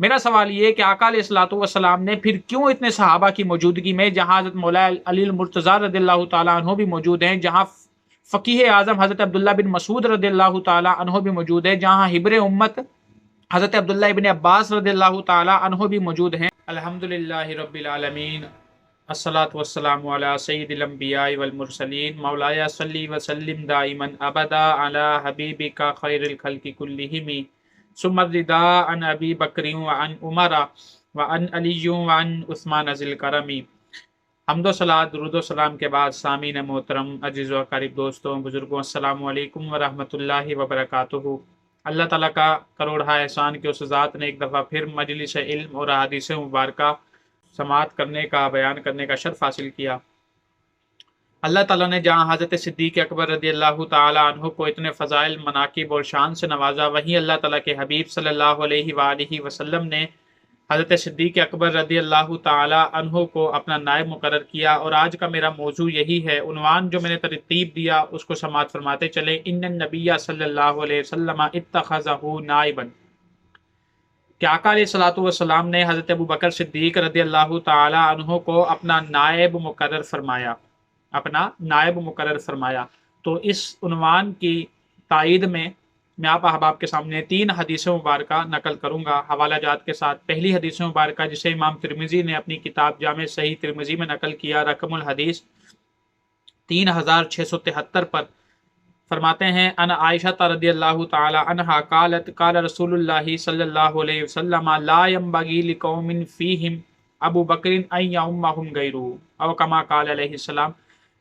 میرا سوال یہ کہ آقا علیہ السلاۃ والسلام نے پھر کیوں اتنے صحابہ کی موجودگی میں، جہاں حضرت مولا علی المرتضی رضی اللہ تعالیٰ عنہ بھی موجود ہیں، جہاں فقیح اعظم حضرت عبداللہ بن مسعود رضی اللہ تعالیٰ عنہ بھی موجود ہے جہاں حبر امت حضرت عبداللہ بن عباس رضی اللہ تعالیٰ عنہ بھی موجود ہیں۔ الحمد رب العالمین الصلاۃ والسلام علی سید الانبیاء والمرسلین مولایا صلی وسلم دائما ابدا علی حبیبک خیر الخلق کلہم۔ ثم الرضا عن ابی بکری وعن عمر وعن علی وعن عثمان ذی الکرمی۔ حمد و صلاح درود و سلام کے بعد سامعین محترم، عزیز و قریب دوستوں، بزرگوں، السلام علیکم ورحمۃ اللہ وبرکاتہ۔ اللہ تعالیٰ کا کروڑہ احسان کے اس ذات نے ایک دفعہ پھر مجلس علم اور حدیث مبارکہ سماعت کرنے کا، بیان کرنے کا شرف حاصل کیا۔ اللہ تعالیٰ نے جہاں حضرت صدیق اکبر رضی اللہ تعالیٰ عنہ کو اتنے فضائل، مناقب اور شان سے نوازا، وہیں اللہ تعالیٰ کے حبیب صلی اللہ علیہ وآلہ وسلم نے حضرت صدیق اکبر رضی اللہ تعالی عنہ کو اپنا نائب مقرر کیا۔ اور آج کا میرا موضوع یہی ہے، عنوان جو میں نے ترتیب دیا، اس کو سماعت فرماتے چلے ان نبی صلی اللہ علیہ وسلم اتخذہ نائبا۔ کہ آقا علیہ صلاۃ والسلام نے حضرت ابو بکر صدیق رضی اللہ تعالی عنہ کو اپنا نائب مقرر فرمایا؟ اپنا نائب مقرر فرمایا۔ تو اس عنوان کی تائید میں میں آپ احباب کے سامنے تین حدیث مبارکہ نقل کروں گا۔ حوالہ جات کے ساتھ پہلی حدیث مبارکہ جسے امام ترمیزی نے اپنی کتاب جامع صحیح ترمیزی میں نقل کیا، رقم الحدیث تین ہزار چھ سو تہتر پر فرماتے ہیں ان عائشہ رضی اللہ تعالی عنہ قالت، قال رسول اللہ صلی اللہ علیہ وسلم، لا ينبغي لقوم فيهم ابو بکر ان يؤمهم غيره او كما قال علیہ السلام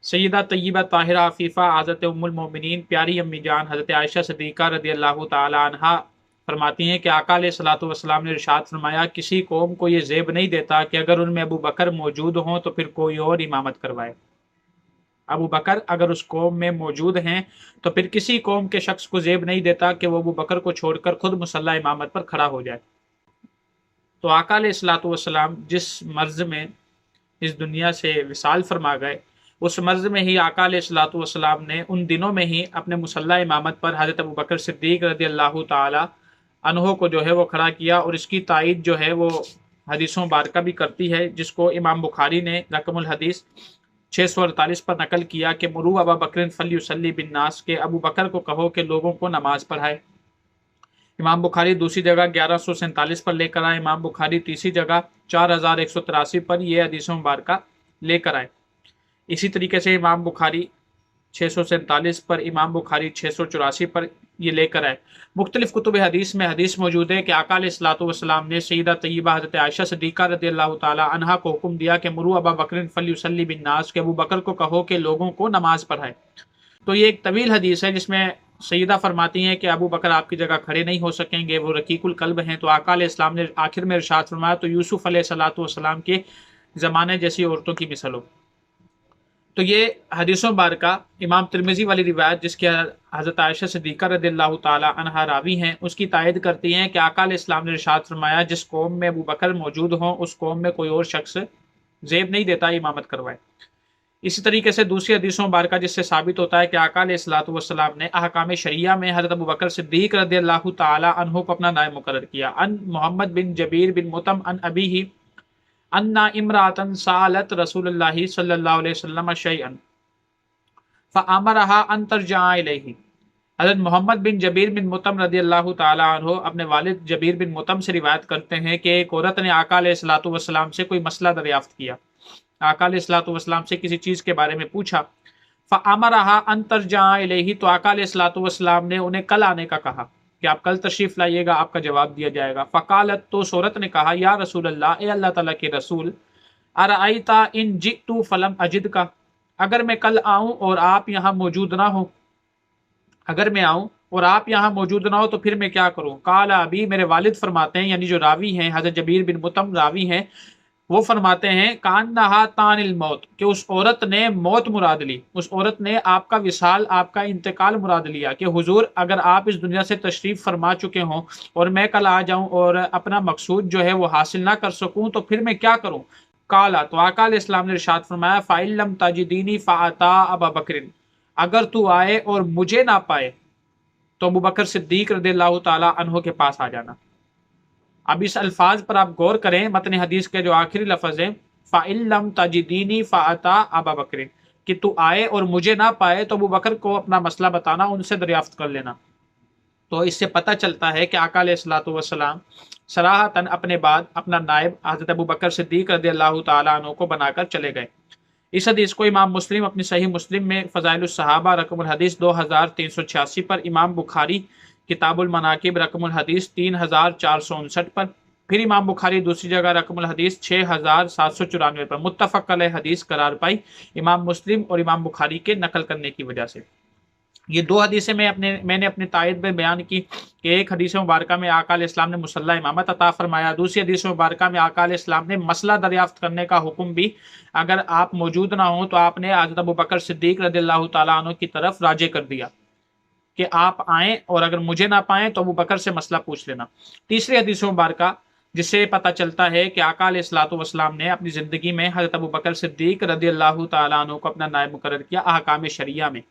سیدہ طیبہ طاہرہ عفیفہ، حضرت ام المومنین پیاری امی جان حضرت عائشہ صدیقہ رضی اللہ تعالی عنہ فرماتی ہیں کہ آقا علیہ صلاۃ والسلام نے ارشاد فرمایا، کسی قوم کو یہ زیب نہیں دیتا کہ اگر ان میں ابو بکر موجود ہوں تو پھر کوئی اور امامت کروائے۔ ابو بکر اگر اس قوم میں موجود ہیں تو پھر کسی قوم کے شخص کو زیب نہیں دیتا کہ وہ ابو بکر کو چھوڑ کر خود مسلح امامت پر کھڑا ہو جائے۔ تو آقا علیہ السلاۃ والسلام جس مرض میں اس دنیا سے وصال فرما گئے اس مرض میں ہی آقا علیہ السلاۃ والسلام نے ان دنوں میں ہی اپنے مسلح امامت پر حضرت ابو بکر صدیق رضی اللہ تعالی انہوں کو جو ہے وہ کھڑا کیا اور اس کی تائید جو ہے وہ حدیثوں بارکہ بھی کرتی ہے، جس کو امام بخاری نے رقم الحدیث چھ سو اڑتالیس پر نقل کیا کہ مرو ابا بکر فلی وسلی بن ناس کے ابو بکر کو کہو کہ لوگوں کو نماز پڑھائے۔ امام بخاری دوسری جگہ گیارہ سو سینتالیس پر لے کر آئے، امام بخاری تیسری جگہ چار ہزار ایک سو تراسی پر یہ حدیث مبارکہ لے کر آئے۔ اسی طریقے سے امام بخاری چھ سو سینتالیس پر، امام بخاری چھ سو چوراسی پر یہ لے کر آئے۔ مختلف کتب حدیث میں حدیث موجود ہے کہ اکال اصلاۃ والسلام نے سیدہ طیبہ حضرت عائشہ صدیقہ رضی اللہ تعالیٰ عنہا کو حکم دیا کہ مرو ابا بکر فلی وسلی بن ناس کے ابو بکر کو کہو کہ لوگوں کو نماز پڑھائے۔ تو یہ ایک طویل حدیث ہے جس میں سیدہ فرماتی ہیں کہ ابو بکر آپ کی جگہ کھڑے نہیں ہو سکیں گے، وہ رقیق القلب ہیں۔ تو آقا علیہ السلام نے آخر میں ارشاد فرمایا، تو یوسف علیہ السلاۃ والسلام کے زمانے جیسی عورتوں کی مثل ہو۔ تو یہ حدیثوں بارکہ امام ترمیزی والی روایت جس کے حضرت عائشہ صدیقہ رضی اللہ تعالیٰ عنہ راوی ہیں، اس کی تائید کرتی ہیں کہ آقا علیہ السلام نے ارشاد فرمایا، جس قوم میں ابو بکر موجود ہوں، اس قوم میں کوئی اور شخص زیب نہیں دیتا، امامت کروائے۔ اسی طریقے سے دوسری حدیثوں بارکہ جس سے ثابت ہوتا ہے کہ آقا علیہ السلاۃ والسلام نے احکام شریعہ میں حضرت ابو بکر صدیق رضی اللہ تعالیٰ عنہ کو اپنا نائب مقرر کیا۔ ان محمد بن جبیر بن متم ان ابی ہی انا امراتن سالت رسول اللہ صلی اللہ علیہ وسلم شیئن فامرها ان ترجع الیہ حضرت محمد بن جبیر بن متم رضی اللہ تعالی عنہ اپنے والد جبیر بن متم سے روایت کرتے ہیں کہ ایک عورت نے آقا علیہ الصلوۃ والسلام سے کوئی مسئلہ دریافت کیا۔ آقا علیہ الصلوۃ والسلام سے کسی چیز کے بارے میں پوچھا۔ فامرها ان ترجع الیہ تو آقا علیہ الصلوۃ والسلام نے انہیں کل آنے کا کہا۔ کہ آپ کل تشریف لائیے گا، آپ کا جواب دیا جائے گا۔ فقالت، تو صورت نے کہا، یا رسول اللہ، اے اللہ تعالیٰ کے رسول، ارائیتا ان جی فلم اجد کا اگر میں کل آؤں اور آپ یہاں موجود نہ ہوں، اگر میں آؤں اور آپ یہاں موجود نہ ہو، تو پھر میں کیا کروں؟ کالا ابھی میرے والد فرماتے ہیں یعنی جو راوی ہیں، حضرت جبیر بن متم راوی ہیں وہ فرماتے ہیں کان نہا تان الموت کہ اس عورت نے موت مراد لی۔ اس عورت نے آپ کا وصال، آپ کا انتقال مراد لیا کہ حضور، اگر آپ اس دنیا سے تشریف فرما چکے ہوں اور میں کل آ جاؤں اور اپنا مقصود جو ہے وہ حاصل نہ کر سکوں، تو پھر میں کیا کروں؟ کالا تو آقا علیہ السلام نے ارشاد فرمایا فائلم تاجدینی فعطا ابا بکرن اگر تو آئے اور مجھے نہ پائے، تو ابو بکر صدیق رضی اللہ تعالیٰ عنہ کے پاس آ جانا۔ اب اس الفاظ پر آپ غور کریں، متن حدیث کے جو آخری لفظ ہیں فعلم تجدینی فعطا ابا بکر کہ تو آئے اور مجھے نہ پائے تو ابو بکر کو اپنا مسئلہ بتانا، ان سے دریافت کر لینا۔ تو اس سے پتہ چلتا ہے کہ آقا علیہ السلاۃ والسلام اپنے بعد اپنا نائب حضرت ابو بکر صدیق رضی اللہ تعالیٰ عنہ کو بنا کر چلے گئے۔ اس حدیث کو امام مسلم اپنی صحیح مسلم میں فضائل الصحابہ رقم الحدیث دو ہزار تین سو چھیاسی پر امام بخاری کتاب المناقب رقم الحدیث تین ہزار چار سو انسٹھ پر۔ پھر امام بخاری دوسری جگہ رقم الحدیث چھ ہزار سات سو چورانوے پر۔ متفق علیہ حدیث قرار پائی امام مسلم اور امام بخاری کے نقل کرنے کی وجہ سے۔ یہ دو حدیثیں میں اپنے میں نے اپنے تائید میں بیان کی کہ ایک حدیث مبارکہ میں آقا علیہ السلام نے مسلح امامت عطا فرمایا۔ دوسری حدیث مبارکہ میں آقا علیہ السلام نے مسئلہ دریافت کرنے کا حکم بھی۔ اگر آپ موجود نہ ہوں تو آپ نے حضرت ابو بکر صدیق رضی اللہ تعالیٰ عنہ کی طرف راجے کر دیا۔ کہ آپ آئیں اور اگر مجھے نہ پائیں تو ابو بکر سے مسئلہ پوچھ لینا۔ تیسری حدیث مبارکہ، جس سے پتہ چلتا ہے کہ آقا علیہ السلاۃ والسلام نے اپنی زندگی میں حضرت ابو بکر صدیق رضی اللہ تعالیٰ عنہ کو اپنا نائب مقرر کیا احکام شریعہ میں۔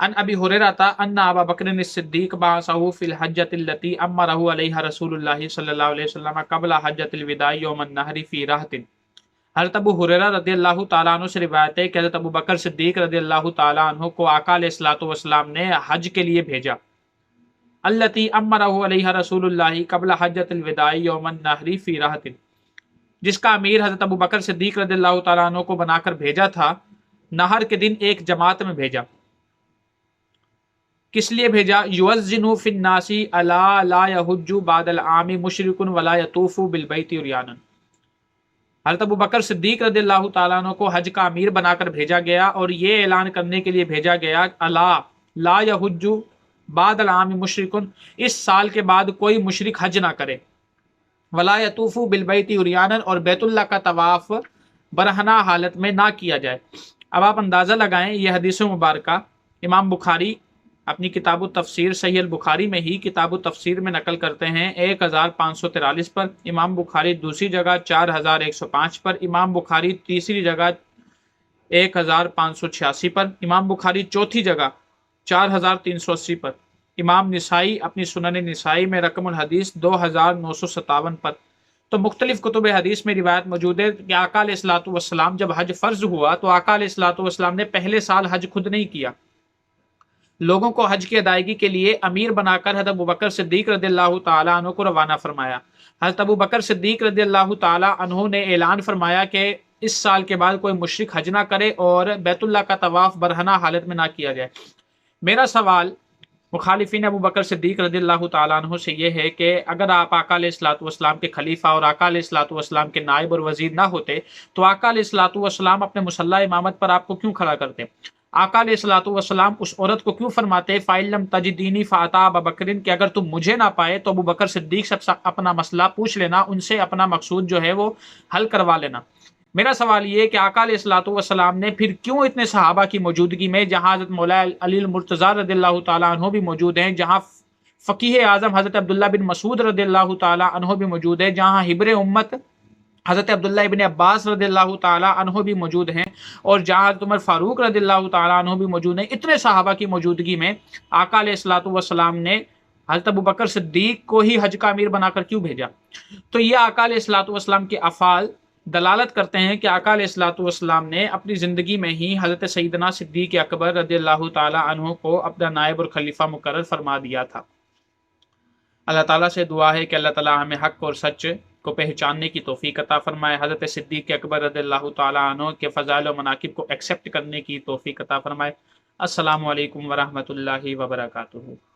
ان ابی حریرہ ان ابا بکر الصدیق بعثه في الحجۃ التي امره عليها رسول الله صلی اللہ علیہ وسلم قبل حجۃ الوداع یوم النحر في راحت حضرت ابو حریرہ رضی اللہ تعالیٰ عنہ سے روایت ہے کہ حضرت ابو بکر صدیق رضی اللہ تعالیٰ عنہ کو آقا علیہ الصلوۃ والسلام نے حج کے لیے بھیجا۔ التی امرہ علیہ رسول اللہ قبل حجت الوداع یوم النحری فی راحت جس کا امیر حضرت ابو بکر صدیق رضی اللہ تعالیٰ عنہ کو بنا کر بھیجا تھا، نہر کے دن ایک جماعت میں بھیجا۔ کس لیے بھیجا؟ یوزنو فی الناسی الا لا یحج بعد العام مشرک ولا یطوف بالبیت عریانا۔ حضرت ابو بکر صدیق رضی اللہ تعالیٰ عنہ کو حج کا امیر بنا کر بھیجا گیا اور یہ اعلان کرنے کے لیے بھیجا گیا الا لا یحج بعد العام مشرکن، اس سال کے بعد کوئی مشرک حج نہ کرے۔ ولا یطوف بالبیت اریانن اور بیت اللہ کا طواف برہنا حالت میں نہ کیا جائے۔ اب آپ اندازہ لگائیں، یہ حدیث مبارکہ، امام بخاری اپنی کتاب و تفسیر صحیح البخاری میں ہی کتاب و تفسیر میں نقل کرتے ہیں۔ ایک ہزار پانچ سو تیرالیس پر امام بخاری دوسری جگہ، چار ہزار ایک سو پانچ پر امام بخاری تیسری جگہ، ایک ہزار پانچ سو چھیاسی پر امام بخاری چوتھی جگہ، چار ہزار تین سو اسی پر۔ امام نسائی اپنی سنن نسائی میں رقم الحدیث دو ہزار نو سو ستاون پر۔ تو مختلف کتب حدیث میں روایت موجود ہے کہ آقا علیہ السلاۃ والسلام جب حج فرض ہوا تو آقا علیہ السلاۃ والسلام نے پہلے سال حج خود نہیں کیا۔ لوگوں کو حج کی ادائیگی کے لیے امیر بنا کر حضرت ابو بکر صدیق رضی اللہ تعالیٰ عنہ کو روانہ فرمایا۔ حضرت ابو بکر صدیق رضی اللہ تعالیٰ عنہ نے اعلان فرمایا کہ اس سال کے بعد کوئی مشرق حج نہ کرے اور بیت اللہ کا طواف برہنہ حالت میں نہ کیا جائے۔ میرا سوال مخالفین ابو بکر صدیق رضی اللہ تعالیٰ عنہ سے یہ ہے کہ اگر آپ آقا علیہ السلاۃ والسلام کے خلیفہ اور آقا علیہ السلاۃ والسلام کے نائب اور وزیر نہ ہوتے، تو آقا علیہ السلاۃ والسلام اپنے مسلح امامت پر آپ کو کیوں کھڑا کرتے؟ آقا علیہ السلاۃ والسلام اس عورت کو کیوں فرماتے فائلم تجدینی فاطا ابا بکرین کہ اگر تم مجھے نہ پائے تو ابو بکر صدیق سے اپنا مسئلہ پوچھ لینا، ان سے اپنا مقصود جو ہے وہ حل کروا لینا۔ میرا سوال یہ کہ آقا علیہ السلاۃ والسلام نے پھر کیوں اتنے صحابہ کی موجودگی میں، جہاں حضرت مولا علی المرتضی رضی اللہ تعالیٰ عنہ بھی موجود ہیں، جہاں فقیح اعظم حضرت عبداللہ بن مسعود رضی اللہ تعالیٰ عنہ بھی موجود ہے جہاں حبر امت حضرت عبداللہ ابن عباس رضی اللہ تعالیٰ عنہ بھی موجود ہیں اور جہاں حضرت عمر فاروق رضی اللہ تعالیٰ عنہ بھی موجود ہیں، اتنے صحابہ کی موجودگی میں آقا علیہ السلاۃ والسلام نے حضرت ابو بکر صدیق کو ہی حج کا امیر بنا کر کیوں بھیجا؟ تو یہ آقا علیہ السلاۃ والسلام کے افعال دلالت کرتے ہیں کہ آقا علیہ السلاۃ والسلام نے اپنی زندگی میں ہی حضرت سیدنا صدیق اکبر رضی اللہ تعالیٰ عنہ کو اپنا نائب اور خلیفہ مقرر فرما دیا تھا۔ اللہ تعالیٰ سے دعا ہے کہ اللہ تعالیٰ ہمیں حق اور سچ کو پہچاننے کی توفیق عطا فرمائے۔ حضرت صدیق اکبر رضی اللہ تعالیٰ عنہ کے فضائل و مناقب کو ایکسیپٹ کرنے کی توفیق عطا فرمائے۔ السلام علیکم ورحمۃ اللہ وبرکاتہ۔